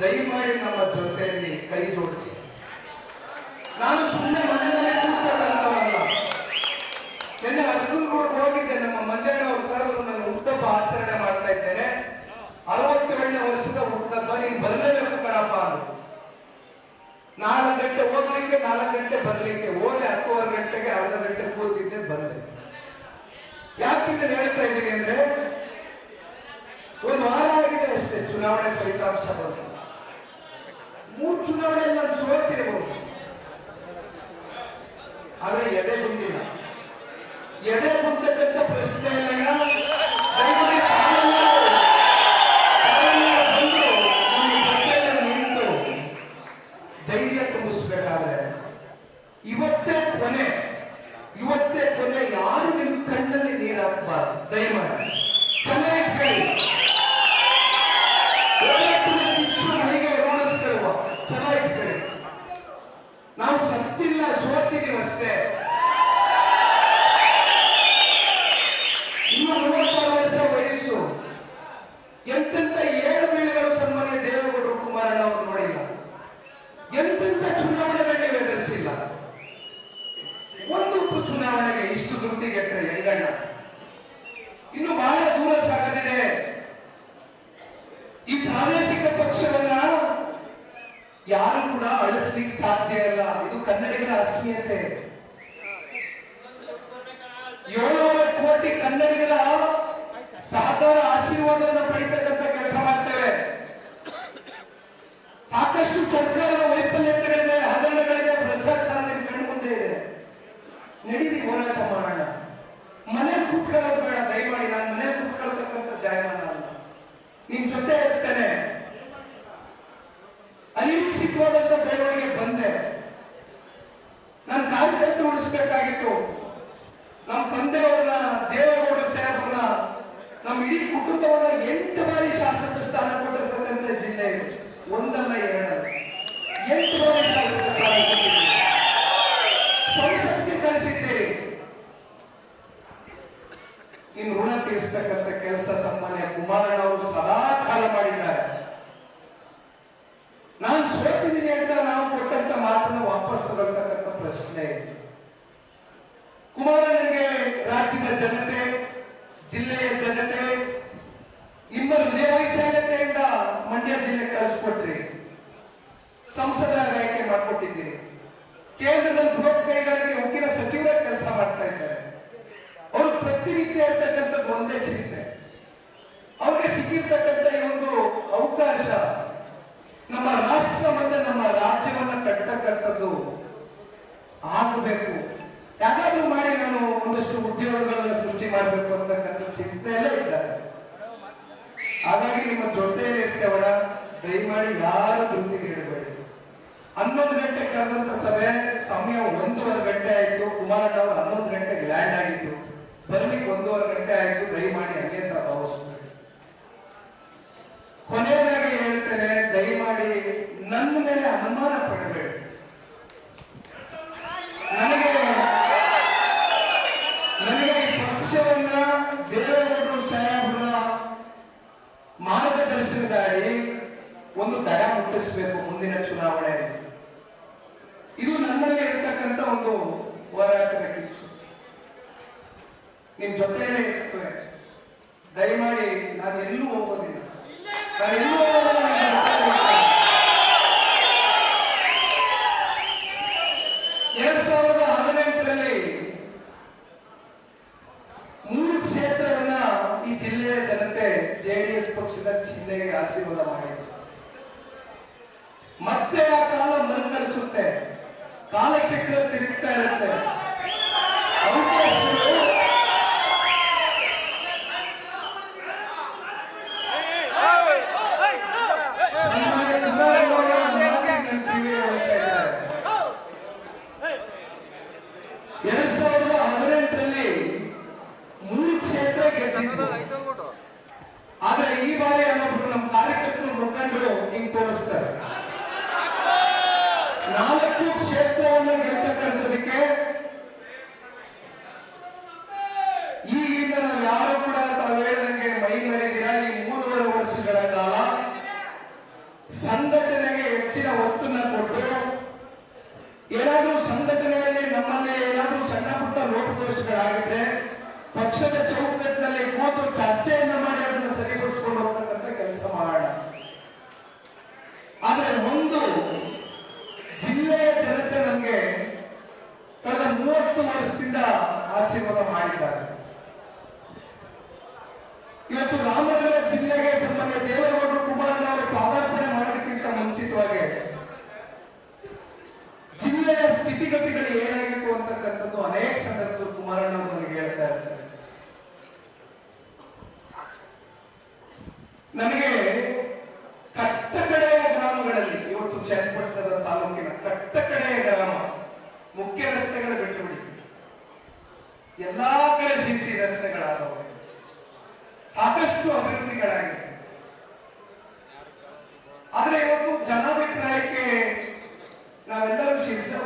ದಯಮಾಡಿ ನಮ್ಮ ಜೊತೆಯಲ್ಲಿ ಕೈ ಜೋಡಿಸಿ. ನಾನು ಸುಮ್ಮನೆ ಮನೆಯಲ್ಲೇ ಕೂತ್ಕೊಂಡವಲ್ಲ ನಿನ್ನೆ ಅರ್ಜುನ್ ರೋಡ್ ಹೋಗಿದ್ದೆ ನಮ್ಮ ಮಂಜಣ್ಣ ಅವರು ಕರೆದ್ರು ನಾನು ಹುಟ್ಟಬ್ಬ ಆಚರಣೆ ಮಾಡ್ತಾ ಇದ್ದೇನೆ. ಅರವತ್ತೇಳನೇ ವರ್ಷದ ಹುಟ್ಟಬ್ಬ ನೀನು ಬರಲೇಬೇಕು ಕಣಪ್ಪ ನಾಲ್ಕು ಗಂಟೆ ಹೋಗ್ಲಿಕ್ಕೆ, ನಾಲ್ಕು ಗಂಟೆ ಬರ್ಲಿಕ್ಕೆ, ಹೋದೆ ಹತ್ತುವರೆ ಗಂಟೆಗೆ ಅರ್ಧ ಗಂಟೆ ಕೂತಿದ್ದೆ, ಬಂದೆ. ಯಾಕೆ ನಾನು ಹೇಳ್ತಾ ಇದ್ದೀನಿ ಅಂದ್ರೆ, ಒಂದು ವಾರ ಆಗಿದೆ ಅಷ್ಟೇ, ಚುನಾವಣೆ ಫಲಿತಾಂಶ ಬಂತು. ಮೂರು ಚುನಾವಣೆಯಲ್ಲಿ ನಾನು ಸೋತಿರಬಹುದು ಆದ್ರೆ ಎದೆ ಬಂದಿಲ್ಲ ಎದೆ ಗುಂಡಕ್ಕಂತ ಪ್ರಶ್ನೆ ಇಲ್ಲ ಇನ್ನು ಮೂವತ್ತಾರು ವರ್ಷ ವಯಸ್ಸು. ಎಂತೆಂತ ಏಳು ಬೀಳುಗಳು ಸನ್ಮಾನ್ಯ ದೇವೇಗೌಡರು ಕುಮಾರಣ್ಣ ಅವರು ನೋಡಿಲ್ಲ. ಎಂತೆಂತ ಚುನಾವಣೆಗಳನ್ನೇ ಎದುರಿಸಿಲ್ಲ. ಒಂದು ಚುನಾವಣೆಗೆ ಇಷ್ಟು ಧೃತಿಗೆಟ್ಟರೆ ಯಂಗಣ್ಣ ಇನ್ನು ಬಹಳ ದೂರ ಸಾಗದಿದೆ. ಈ ಪ್ರಾದೇಶಿಕ ಪಕ್ಷವನ್ನ ಯಾರು ಕೂಡ ಅಳಿಸ್ಲಿಕ್ಕೆ ಸಾಧ್ಯ ಇಲ್ಲ. ಇದು ಕನ್ನಡಿಗರ ಅಸ್ಮಿಯತೆ ಏಳೂವರೆ ಕೋಟಿ ಕನ್ನಡಿಗರ ಸಹಕಾರ ಆಶೀರ್ವಾದವನ್ನು ಪಡೆಯತಕ್ಕಂಥ ಕೆಲಸ ಮಾಡ್ತೇವೆ. ಸಾಕಷ್ಟು ಸರ್ಕಾರದ ವೈಫಲ್ಯತೆಗಳಿದೆ, ಹಗರಣಗಳಿದೆ, ಭ್ರಷ್ಟಾಚಾರ ನಿಮ್ ಕಣ್ಣು ಮುಂದೆ ಇದೆ. ನಡೀರಿ, ಹೋರಾಟ ಮಾಡೋಣ. ಮನೆ ಕೂತ್ಕೊಳ್ಳೋದು ಬೇಡ, ದಯಮಾಡಿ, ನಾನು ಮನೆ ಕೂತ್ಕೊಳ್ತಕ್ಕಂಥ ಜಾಯಮಾನ ಅಲ್ಲ. ನಿಮ್ ಜೊತೆ ಇರ್ತೇನೆ. ಅನಿರೀಕ್ಷಿತವಾದಂತ ಬೆಳವಣಿಗೆ ಬಂದೆ. ನಾನು ಕಾರ್ಯಕರ್ತ ಉಳಿಸ್ಬೇಕಾಗಿತ್ತು. ನಮ್ಮ ತಂದೆಯವ್ರನ್ನ ದೇವೇಗೌಡ ಸಾಹೇಬ್ರನ್ನ ನಮ್ಮ ಇಡೀ ಕುಟುಂಬವನ್ನ ಎಂಟು ಬಾರಿ ಶಾಸಕ ಸ್ಥಾನ ಕೊಟ್ಟಿರ್ತಕ್ಕಂಥ ಜಿಲ್ಲೆ ಒಂದಲ್ಲ ಎರಡಲ್ಲ. ಎಂಟು ಕೇಂದ್ರದಲ್ಲಿ ಬೃಹತ್ ಹನ್ನೊಂದು ಗಂಟೆ ಕರೆದಂತ ಸಭೆ, ಸಮಯ ಒಂದೂವರೆ ಗಂಟೆ ಆಯಿತು. ಕುಮಾರಣ್ಣ ಅವರು ಹನ್ನೊಂದು ಗಂಟೆಗೆ ಲ್ಯಾಂಡ್ ಆಗಿತ್ತು ಬರ್ಲಿಕ್ಕೆ ಒಂದೂವರೆ ಗಂಟೆ ಆಯಿತು. ದಯಮಾಡಿ ಅಂತ ಭಾವಿಸಬೇಕು ಕೊನೆಯದಾಗಿ ಹೇಳ್ತೇನೆ, ದಯಮಾಡಿ ನನ್ನ ಮೇಲೆ ಅನುಮಾನ ಪಡಬೇಡಿ. ನನಗೆ ನನಗೆ ಈ ಪಕ್ಷವನ್ನ ದೇವೇಗೌಡರು ಸಾಹೇಬರ ಮಾರ್ಗದರ್ಶನದಾಗಿ ಒಂದು ದಡ ಮುಟ್ಟಿಸಬೇಕು ಮುಂದಿನ ಚುನಾವಣೆಯಲ್ಲಿ. ಇದು ಇರತಕ್ಕಂಥ ಒಂದು ಹೋರಾಟದ ಕಿಚ್ಚು. ನಿಮ್ ಜೊತೆಯಲ್ಲೇ ಇರ್ತವೆ. ದಯಮಾಡಿ ನಾನು ಎಲ್ಲೂ ಹೋಗೋದಿಲ್ಲ. ನಾನು ಎಲ್ಲೂ ಎರಡ್ ಸಾವಿರದ ಹದಿನೆಂಟರಲ್ಲಿ ಮೂರು ಕ್ಷೇತ್ರವನ್ನ ಈ ಜಿಲ್ಲೆಯ ಜನತೆ ಜೆಡಿಎಸ್ ಪಕ್ಷದ ಚಿಹ್ನೆಗೆ ಆಶೀರ್ವಾದ ಮಾಡಿದ್ರು. ಮತ್ತೆ ಮರುಕಳಿಸುತ್ತೆ ಕಾಲಚಕ್ರ ತಿರುಗ್ತಾ ಇರುತ್ತೆ ಅವಕಾಶಗಳು ಸನ್ಮಾನ್ಯ ಕುಮಾರಣ್ಣವರ ಮಾತಿನ ಕಿವಿ ಹೇಳ್ತಾ ಇದ್ದಾರೆ ಎರಡ್ ಸಾವಿರದ ಹದಿನೆಂಟರಲ್ಲಿ ಮೂರು ಕ್ಷೇತ್ರ ಗೆದ್ದಿದ್ದು ಆದ್ರೆ ಈ ಬಾರಿ ಅನ್ನೊಬ್ರು ನಮ್ಮ ಕಾರ್ಯಕರ್ತರು ಮುಖಂಡರು ಹಿಂಗ್ ತೋರಿಸ್ತಾರೆ ನಾಲ್ಕು ಕ್ಷೇತ್ರವನ್ನು ಗೆಲ್ತಕ್ಕಂಥದಕ್ಕೆ ಈಗಿಂದ ನಾವು ಯಾರು ಕೂಡ ತಾವು ಹೇಳಿದಂಗೆ ಮೈ ಮರೆದಿರ ಈ ಮೂರುವರೆ ವರ್ಷಗಳ ಕಾಲ ಸಂಘಟನೆಗೆ ಹೆಚ್ಚಿನ ಒತ್ತನ್ನ ಕೊಟ್ಟು ಏನಾದರೂ ಸಂಘಟನೆಯಲ್ಲಿ ನಮ್ಮಲ್ಲಿ ಏನಾದರೂ ಸಣ್ಣ ಪುಟ್ಟ ಲೋಪದೋಷಗಳಾಗಿದ್ರೆ ಪಕ್ಷದ ಚೌಕಟ್ಟಿನಲ್ಲಿ ಕೂತು ಚರ್ಚೆಯನ್ನು ಮಾಡಿ ಅದನ್ನು ಸರಿಪಡಿಸ್ಕೊಂಡು ಹೋಗ್ತಕ್ಕಂಥ ಕೆಲಸ ಮಾಡೋಣ. ಆದರೆ ಒಂದು ಜಿಲ್ಲೆಯ ಜನತೆ ನಮಗೆ ಕಳೆದ ಮೂವತ್ತು ವರ್ಷದಿಂದ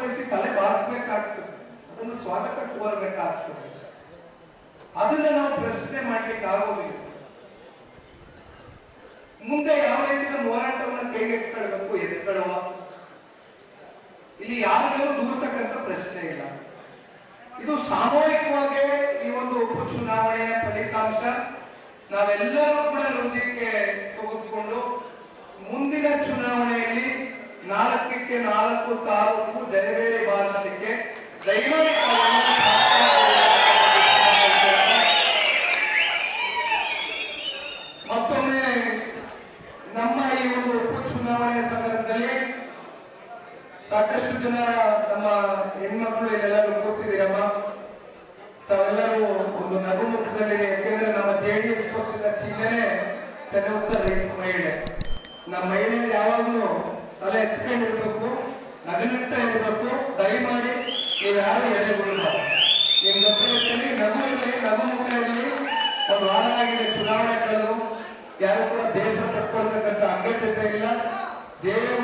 ವಹಿಸಿ ತಲೆ ಬಾರ್ಬೇಕಾಗ್ತದೆ ಅದನ್ನು ಸ್ವಾಗತಕ್ಕೆ ಬರಬೇಕಾಗ್ತದೆ. ಅದನ್ನ ನಾವು ಪ್ರಶ್ನೆ ಮಾಡ್ಲಿಕ್ಕೆ ಆಗೋದಿಲ್ಲ. ಮುಂದೆ ಯಾವ ರೀತಿಯ ಹೋರಾಟವನ್ನು ಕೈಗೆ ಎತ್ಕೊಳ್ಬೇಕು ಎತ್ಕೊಳ್ಳುವ ಇಲ್ಲಿ ಯಾರಿಗೂ ದೂರತಕ್ಕಂತ ಪ್ರಶ್ನೆ ಇಲ್ಲ. ಇದು ಸಾಮೂಹಿಕವಾಗಿ ಈ ಒಂದು ಉಪಚುನಾವಣೆಯ ಫಲಿತಾಂಶ. ನಾವೆಲ್ಲರೂ ಕೂಡ ಹೃದಯಕ್ಕೆ ತೆಗೆದುಕೊಂಡು ಮುಂದಿನ ಚುನಾವಣೆಯಲ್ಲಿ ನಾಲ್ಕಕ್ಕೆ ನಾಲ್ಕು, ತಾಲೂಕು ಜಯಬೇರಿ ಬಾರಿಸಲಿಕ್ಕೆ ಮತ್ತೊಮ್ಮೆ ನಮ್ಮ ಈ ಒಂದು ಉಪಚುನಾವಣೆಯ ಸಂದರ್ಭದಲ್ಲಿ ಸಾಕಷ್ಟು ಜನ ನಮ್ಮ ಹೆಣ್ಮಕ್ಳು ಇಲ್ಲೆಲ್ಲರೂ ಕೂತಿದ್ದೀರಮ್ಮ. ತಾವೆಲ್ಲರೂ ಒಂದು ನಗು ಮುಖದಲ್ಲಿ ಯಾಕೆಂದ್ರೆ ನಮ್ಮ ಜೆ ಡಿ ಎಸ್ ಪಕ್ಷದ ಚಿಹ್ನೆ ತಲೆ ಉತ್ತರ ಮಹಿಳೆ. ನಮ್ಮ ಮಹಿಳೆಯರು ಯಾವಾಗಲೂ ತಲೆ ಎತ್ಕೊಂಡಿರ್ಬೇಕು. ನಗನಂತ ಇರಬೇಕು ದಯಮಾಡಿ ನೀವು ಯಾರು ಎಲೆಗಳನ್ನ ನಿಮ್ಮ ಜೊತೆ ಇರ್ತೀನಿ ನಗು ಇರಲಿ ನಗು ಮುಖ ಇರಲಿ ಒಂದು ವಾರ ಆಗಿದೆ ಚುನಾವಣೆ ಕಳೆದು. ಯಾರು ಕೂಡ ದೇಶ ಪಟ್ಕೊಳ್ತಕ್ಕಂಥ ಅಗತ್ಯತೆ ಇಲ್ಲ. ದೇವೇಗೌಡ